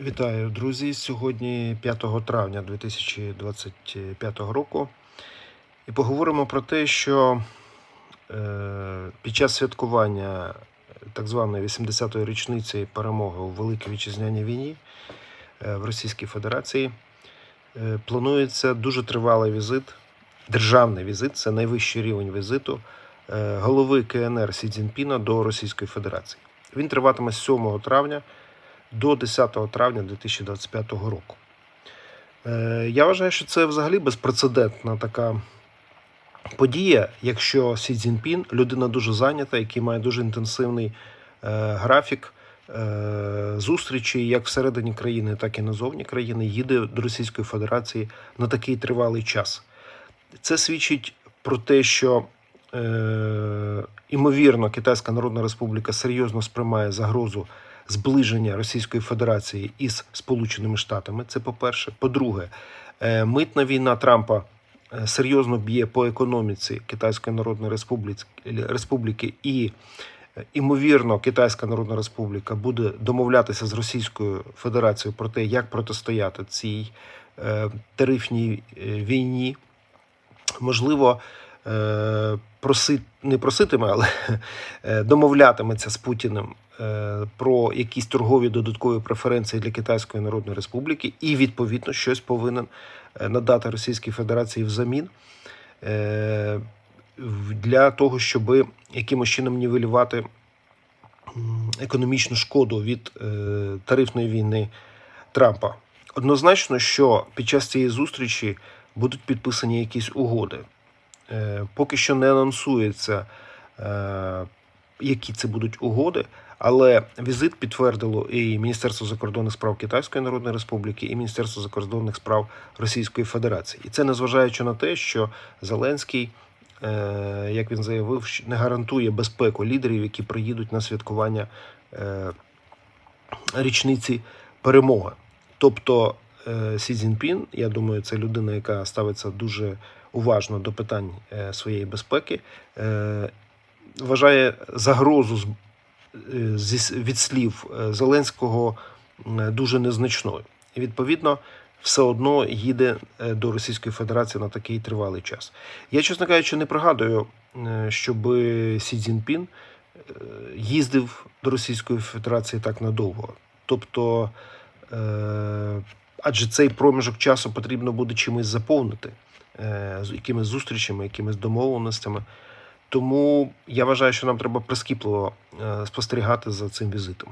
Вітаю, друзі! Сьогодні 5 травня 2025 року. І поговоримо про те, що е, під час святкування так званої 80-ї річниці перемоги у Великій Вітчизняній війні е, в Російській Федерації е, планується дуже тривалий візит, державний візит, це найвищий рівень візиту голови КНР Сі Цзіньпіна до Російської Федерації. Він триватиме 7 травня до 10 травня 2025 року. Е, Я вважаю, що це взагалі безпрецедентна така подія, якщо Сі Цзіньпін людина дуже зайнята, який має дуже інтенсивний е, графік е, зустрічі як всередині країни, так і назовні країни, їде до Російської Федерації на такий тривалий час. Це свідчить про те, що імовірно Китайська Народна Республіка серйозно сприймає загрозу зближення Російської Федерації із Сполученими Штатами. Це по-перше. По-друге, е, митна війна Трампа е, серйозно б'є по економіці Китайської Народної Республіки, і. е, Імовірно, Китайська Народна Республіка буде домовлятися з Російською Федерацією про те, як протистояти цій тарифній війні. Можливо, е, проси, не проситиме, але е, домовлятиметься з Путіним е, про якісь торгові додаткові преференції для Китайської Народної Республіки, і відповідно щось повинен надати Російській Федерації взамін для того, щоб якимось чином нівелювати економічну шкоду від тарифної війни Трампа. Однозначно, що під час цієї зустрічі будуть підписані якісь угоди. Е, Поки що не анонсується, е, які це будуть угоди, але візит підтвердило і Міністерство закордонних справ Китайської Народної Республіки, і Міністерство закордонних справ Російської Федерації. І це незважаючи на те, що Зеленський, е, як він заявив, не гарантує безпеку лідерів, які приїдуть на святкування річниці перемоги. Тобто Сі Цзіньпін, я думаю, це людина, яка ставиться дуже уважно до питань е, своєї безпеки, е, вважає загрозу е, від слів е, Зеленського дуже незначною. І відповідно. Все одно їде е, до Російської Федерації на такий тривалий час. Я, чесно кажучи, не пригадую, е, щоб Сі Цзіньпін е, їздив до Російської Федерації так надовго. Тобто, е, адже цей проміжок часу потрібно буде чимось заповнити, е, з якимись зустрічами, якимись домовленостями. Тому я вважаю, що нам треба прискіпливо е, спостерігати за цим візитом.